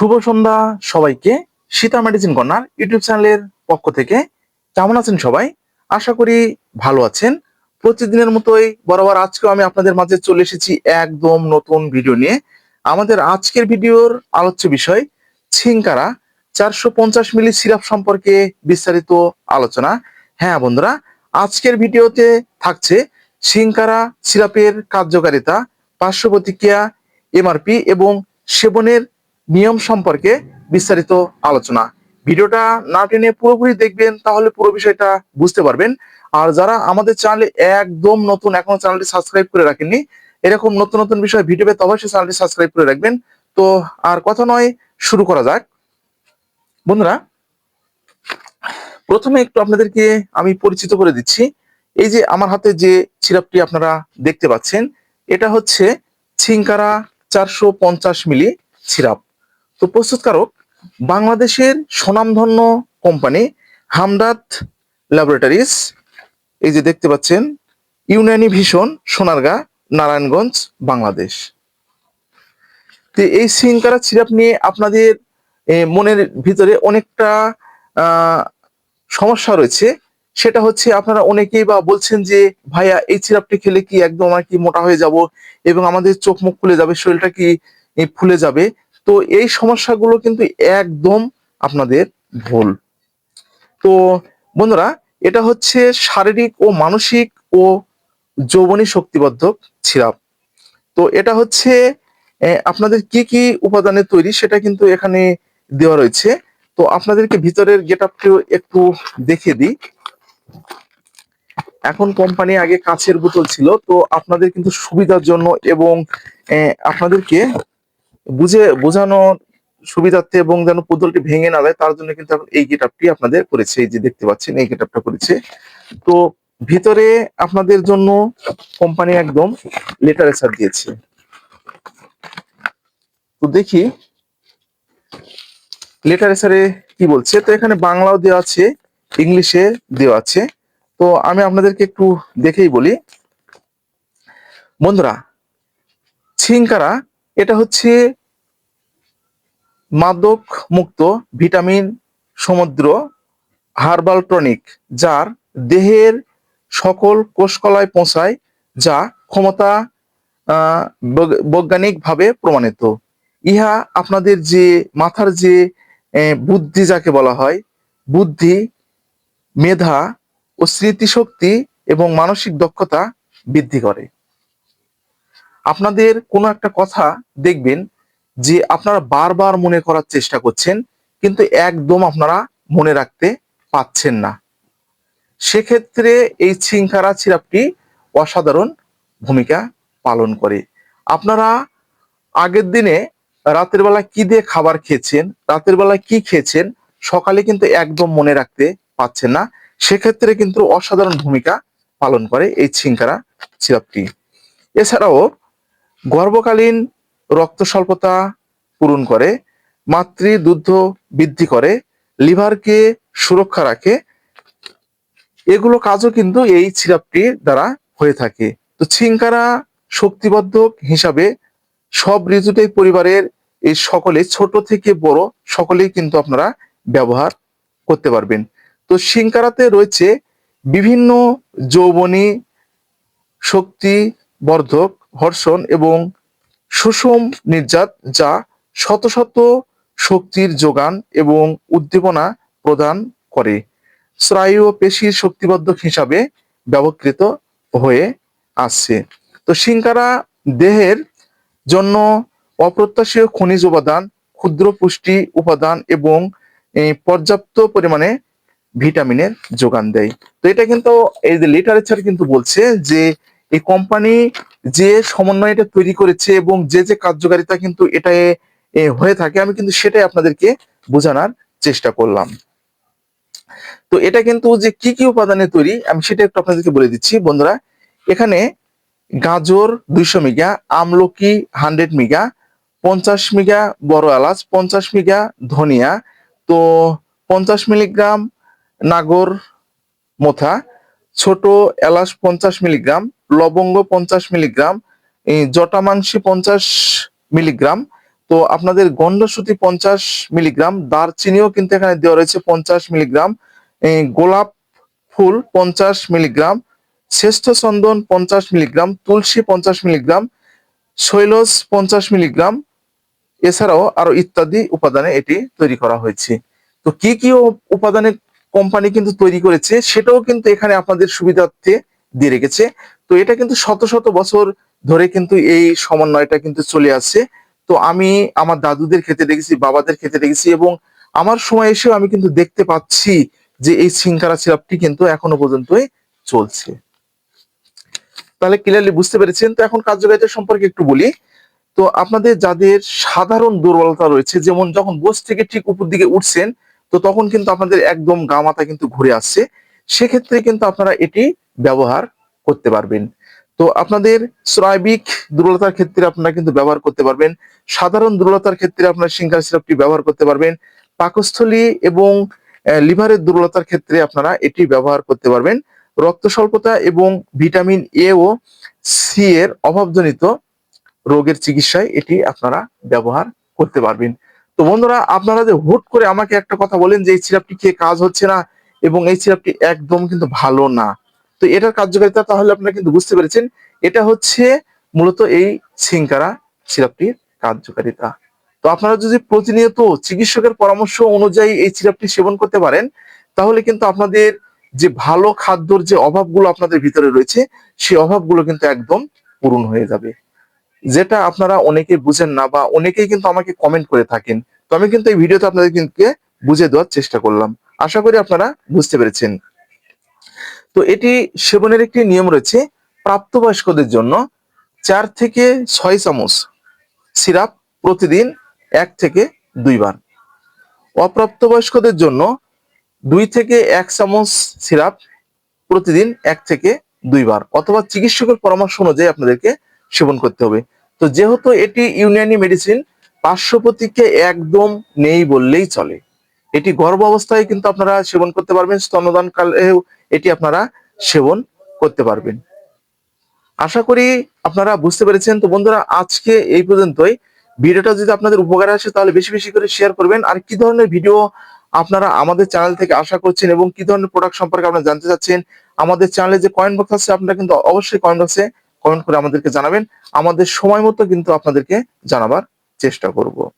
শুভ সন্ধ্যা সবাইকে Sita medicine corner YouTube চ্যানেলের পক্ষ থেকে। কেমন আছেন সবাই? আশা করি ভালো আছেন। প্রতিদিনের মতোই বরাবর আজকেও আমি আপনাদের মাঝে চলে এসেছি একদম নতুন ভিডিও নিয়ে। আমাদের আজকের ভিডিওর আলোচ্য বিষয় ছিঙ্কারা চারশো পঞ্চাশ মিলি সিরাপ সম্পর্কে বিস্তারিত আলোচনা। হ্যাঁ বন্ধুরা, আজকের ভিডিওতে থাকছে সিংকারা সিরাপের কার্যকারিতা, পার্শ্ব প্রতিক্রিয়া এমআরপি এবং সেবনের নিয়ম সম্পর্কে বিস্তারিত আলোচনা। ভিডিওটা না টেনে পুরোপুরি দেখবেন, তাহলে পুরো বিষয়টা বুঝতে পারবেন। আর যারা আমাদের চ্যানেলে একদম নতুন, এখনও চ্যানেলটি সাবস্ক্রাইব করে রাখেননি, এরকম নতুন নতুন বিষয়, ভিডিও পেতে অবশ্যই চ্যানেলটি সাবস্ক্রাইব করে রাখবেন। তো আর কথা নয়, শুরু করা যাক। বন্ধুরা, প্রথমে একটু আপনাদেরকে আমি পরিচিত করে দিচ্ছি। এই যে আমার হাতে যে সিরাপটি আপনারা দেখতে পাচ্ছেন, এটা হচ্ছে ছিঙ্কারা চারশো পঞ্চাশ মিলি সিরাপ তো প্রস্তুতকারক, বাংলাদেশের স্বনামধন্য কোম্পানি হামদাত ল্যাবরেটরিজ, এই যে দেখতে পাচ্ছেন, ইউনানি ভিশন, সোনারগাঁ, নারায়ণগঞ্জ, বাংলাদেশ। তো এই সিঙ্কারা সিরাপ নিয়ে আপনাদের মনের ভিতরে অনেকটা সমস্যা রয়েছে। সেটা হচ্ছে আপনারা অনেকেই বা বলছেন যে, ভাইয়া, এই সিরাপটি খেলে কি একদম আর কি মোটা হয়ে যাব এবং আমাদের চোখ মুখ খুলে যাবে, শরীরটা কি ফুলে যাবে? তো এই সমস্যাগুলো কিন্তু একদম আপনাদের ভুল। তো বন্ধুরা, এটা হচ্ছে শারীরিক ও মানসিক ও যৌবনী শক্তিবর্ধক সিরাপ তো এটা হচ্ছে আপনাদের কি কি উপাদানে তৈরি সেটা কিন্তু এখানে দেওয়া রয়েছে। তো আপনাদেরকে ভিতরের গেট আপটিও একটু দেখে দিই। এখন কোম্পানি আগে কাছের বোতল ছিল, তো আপনাদের কিন্তু সুবিধার জন্য এবং আপনাদেরকে বুঝে বোঝানোর সুবিধার্থে এবং যেন বোতলটি ভেঙে না যায় তার জন্য কিন্তু এই গেট আপনাদের করেছে, এই যে দেখতে পাচ্ছেন, এই গেট করেছে। তো ভিতরে আপনাদের জন্য কোম্পানি একদম লেটারেচার দিয়েছে। তো দেখি লিটারেচারে কি বলছে? তো এখানে বাংলাও দেওয়া আছে, ইংলিশে দেওয়া আছে। তো আমি আপনাদেরকে একটু দেখেই বলি। বন্ধুরা ছিঙ্কারা এটা হচ্ছে মাদক মুক্ত ভিটামিন সমুদ্র হার্বাল টনিক যার দেহের সকল কোষকলায় পৌঁছায়, যা ক্ষমতা বৈজ্ঞানিকভাবে প্রমাণিত। ইহা আপনাদের যে মাথার যে বুদ্ধি যাকে বলা হয়, বুদ্ধি, মেধা ও স্মৃতিশক্তি এবং মানসিক দক্ষতা বৃদ্ধি করে। আপনাদের কোনো একটা কথা দেখবেন যে আপনারা বারবার মনে করার চেষ্টা করছেন, কিন্তু একদম আপনারা মনে রাখতে পাচ্ছেন না। সেক্ষেত্রে এই ছিঙ্কারা সিরাপটি অসাধারণ ভূমিকা পালন করে। আপনারা আগের দিনে রাতের বেলা কি দিয়ে খাবার খেয়েছেন, রাতের বেলা কি খেয়েছেন, সকালে কিন্তু একদম মনে রাখতে পাচ্ছেন না। সেক্ষেত্রে কিন্তু অসাধারণ ভূমিকা পালন করে এই ছিঙ্কারা সিরাপটি এছাড়াও গর্ভকালীন রক্ত স্বল্পতা পূরণ করে মাতৃ দুগ্ধ বৃদ্ধি করে, লিভারকে সুরক্ষা রাখে। এগুলো কাজও কিন্তু এই সিরাপটির দ্বারা হয়ে থাকে। তো ছিঙ্কারা শক্তিবর্ধক হিসাবে সব ঋতুতেই পরিবারের এই সকলে, ছোট থেকে বড় সকলেই কিন্তু আপনারা ব্যবহার করতে পারবেন। তো সিংকারাতে রয়েছে বিভিন্ন যৌবনী শক্তি বর্ধক হর্ষণ এবং সুষম নির্যাত যা শত শত শক্তির যোগান এবং উদ্দীপনা প্রদান করে। স্নায়ু পেশির শক্তিবর্ধক হিসাবে ব্যবহৃত হয়ে আসছে। তো সিংকারা দেহের জন্য অপ্রত্যাশীয় খনিজ উপাদান, ক্ষুদ্র পুষ্টি উপাদান এবং পর্যাপ্ত পরিমাণে ভিটামিনের যোগান দেয়। তো এটা কিন্তু এই যে লিটারেচার কিন্তু বলছে যে এই কোম্পানি যে সমন্বয় এটা তৈরি করেছে এবং যে যে কার্যকারিতা কিন্তু এটা হয়ে থাকে, আমি কিন্তু সেটাই আপনাদেরকে বোঝানোর চেষ্টা করলাম। তো এটা কিন্তু যে কি কি উপাদানে তৈরি, আমি সেটা একটু আপনাদেরকে বলে দিচ্ছি। বন্ধুরা, এখানে গাজর দুইশো মিগা, আমলকি হান্ড্রেড মিগা, পঞ্চাশ মিগা বড় এলাচ, পঞ্চাশ মিগা ধনিয়া, তো পঞ্চাশ মিলিগ্রাম নাগর মোথা, ছোট এলাচ পঞ্চাশ মিলিগ্রাম লবঙ্গ পঞ্চাশ মিলিগ্রাম জটামাংসি পঞ্চাশ মিলিগ্রাম, তো আপনাদের গন্ডসুতি পঞ্চাশ মিলিগ্রাম, দারচিনিও কিন্তু এখানে দেওয়া রয়েছে পঞ্চাশ মিলিগ্রাম গোলাপ ফুল পঞ্চাশ মিলিগ্রাম, শ্রেষ্ঠ চন্দন পঞ্চাশ মিলিগ্রাম, তুলসী পঞ্চাশ মিলিগ্রাম শৈলজ পঞ্চাশ মিলিগ্রাম, এছাড়াও আরও ইত্যাদি উপাদানে এটি তৈরি করা হয়েছে। তো কি কি উপাদানে কোম্পানি কিন্তু তৈরি করেছে, সেটাও কিন্তু এখানে আপনাদের সুবিধার্থে দিয়ে রেখেছে। তো এটা কিন্তু শত শত বছর ধরে কিন্তু এই সমন্বয়টা কিন্তু চলে আসছে। তো আমি আমার দাদুদের খেতে দেখেছি, বাবাদের খেতে দেখেছি এবং আমার সময় এসেও আমি কিন্তু দেখতে পাচ্ছি যে এই সিংকারা সিরাপটি কিন্তু এখনও পর্যন্তই চলছে। তাহলে ক্লিয়ারলি বুঝতে পেরেছেন। তো এখন কার্যকারিতা সম্পর্কে একটু বলি। তো আপনাদের যাদের সাধারণ দুর্বলতা রয়েছে, যেমন যখন বোস থেকে ঠিক উপর দিকে উঠছেন, তো তখন কিন্তু আপনাদের একদম গা মাথা কিন্তু ঘুরে আসছে। সেক্ষেত্রে কিন্তু আপনারা এটি ব্যবহার করতে পারবেন। তো আপনাদের স্রাবিক দুর্বলতার ক্ষেত্রে আপনারা কিন্তু ব্যবহার করতে পারবেন। সাধারণ দুর্বলতার ক্ষেত্রে আপনারা সিঙ্গার সিরাপটি ব্যবহার করতে পারবেন। পাকস্থলী এবং লিভারের দুর্বলতার ক্ষেত্রে আপনারা এটি ব্যবহার করতে পারবেন। রক্ত স্বল্পতা এবং ভিটামিন এ ও সি এর অভাবজনিত রোগের চিকিৎসায় এটি আপনারা ব্যবহার করতে পারবেন। তো বন্ধুরা, আপনারা যে হুট করে আমাকে একটা কথা বলেন যে এই সিরাপটি খেয়ে কাজ হচ্ছে না এবং এই সিরাপটি একদম কিন্তু ভালো না। তো এটার কার্যকারিতা তাহলে আপনারা কিন্তু বুঝতে পেরেছেন, এটা হচ্ছে মূলত এই সিংকারা সিরাপটির কার্যকারিতা। তো আপনারা যদি প্রতিনিয়ত চিকিৎসকের পরামর্শ অনুযায়ী এই সিরাপটি সেবন করতে পারেন, তাহলে কিন্তু আপনাদের যে ভালো খাদ্যর যে অভাবগুলো আপনাদের ভিতরে রয়েছে, সেই অভাবগুলো কিন্তু একদম পূরণ হয়ে যাবে। যেটা আপনারা অনেকেই বুঝেন না বা অনেকেই কিন্তু আমাকে কমেন্ট করে থাকেন। তো আমি কিন্তু এই ভিডিওতে আপনাদের কিন্তু বুঝে দেওয়ার চেষ্টা করলাম। আশা করি আপনারা বুঝতে পেরেছেন। তো এটি সেবনের একটি নিয়ম রয়েছে, প্রাপ্তবয়স্কদের জন্য চার থেকে ছয় চামচ সিরাপ প্রতিদিন এক থেকে দুইবার। অপ্রাপ্তবয়স্কদের জন্য দুই থেকে এক চামচ সিরাপ প্রতিদিন এক থেকে দুইবার, অথবা চিকিৎসকের পরামর্শ অনুযায়ী আপনাদেরকে সেবন করতে হবে। তো যেহেতু এটি ইউনানি মেডিসিন পার্শ্ব একদম নেই বললেই চলে। এটি গর্ভ অবস্থায় কিন্তু আপনারা সেবন করতে পারবেন স্তনদান কালেও এটি আপনারা সেবন করতে পারবেন। আশা করি আপনারা বুঝতে পেরেছেন। তো বন্ধুরা, আজকে এই পর্যন্তই। ভিডিওটা যদি আপনাদের উপকারে আসে, তাহলে বেশি বেশি করে শেয়ার করবেন। আর কি ধরনের ভিডিও আপনারা আমাদের চ্যানেল থেকে আশা করছেন এবং কি ধরনের প্রোডাক্ট সম্পর্কে আপনারা জানতে চাচ্ছেন, আমাদের চ্যানেলে যে কয়েন বক্স আছে, আপনারা কিন্তু অবশ্যই কয়েন বক্সে কমেন্ট করে আমাদেরকে জানাবেন। আমাদের সময় মতো কিন্তু আপনাদেরকে জানাবার চেষ্টা করব।